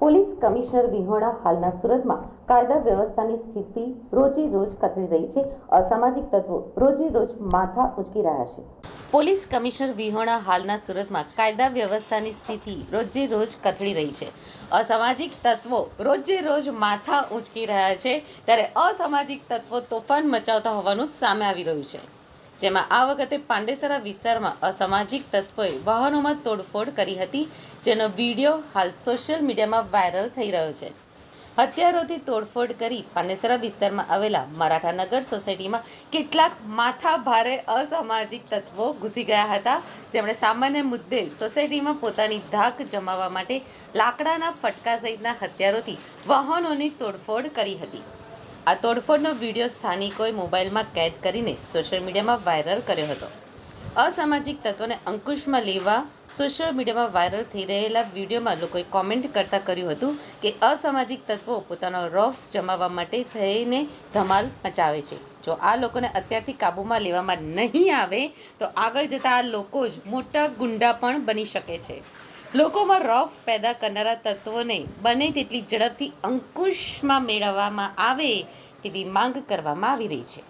Police commissioner વિહોણા હાલના સુરતમાં કાયદા વ્યવસ્થાની સ્થિતિ રોજે રોજ કથળી રહી છે. અસામાજિક તત્વો રોજે રોજ માથા ઉંચકી રહ્યા છે. પોલીસ કમિશનર વિહોણા હાલના સુરતમાં કાયદા વ્યવસ્થાની સ્થિતિ રોજે રોજ કથળી રહી છે. અસામાજિક તત્વો રોજે રોજ માથા ઉંચકી રહ્યા છે. ત્યારે અસામાજિક તત્વો તોફાન મચાવતા હોવાનું સામે આવી રહ્યું છે. જેમાં આ વખતે પાંડેસરા વિસ્તારમાં અસામાજિક તત્વોએ વાહનોમાં તોડફોડ કરી હતી, જેનો વીડિયો હાલ સોશિયલ મીડિયામાં વાયરલ થઈ રહ્યો છે. હથિયારોથી તોડફોડ કરી પાંડેસરા વિસ્તારમાં આવેલા મરાઠાનગર સોસાયટીમાં કેટલાક માથા ભારે અસામાજિક તત્વો ઘૂસી ગયા હતા, જેમણે સામાન્ય મુદ્દે સોસાયટીમાં પોતાની ધાક જમાવવા માટે લાકડાના ફટકા સહિતના હથિયારોથી વાહનોની તોડફોડ કરી હતી. આ તોડફોડનો વીડિયો સ્થાનિકોએ મોબાઈલમાં કેદ કરીને સોશિયલ મીડિયામાં વાયરલ કર્યો હતો. અસામાજિક તત્વોને અંકુશમાં લેવા સોશિયલ મીડિયામાં વાયરલ થઈ રહેલા વિડીયોમાં લોકોએ કોમેન્ટ કરતાં કર્યું હતું કે અસામાજિક તત્વો પોતાનો રોફ જમાવવા માટે થઈને ધમાલ મચાવે છે. જો આ લોકોને અત્યારથી કાબૂમાં લેવામાં નહીં આવે, તો આગળ જતાં આ લોકો જ મોટા ગુંડા પણ બની શકે છે. લોકોમાં રફ પેદા કરનારા તત્વોને બને તેટલી ઝડપથી અંકુશમાં મેળવવામાં આવે તેવી માંગ કરવામાં આવી રહી છે.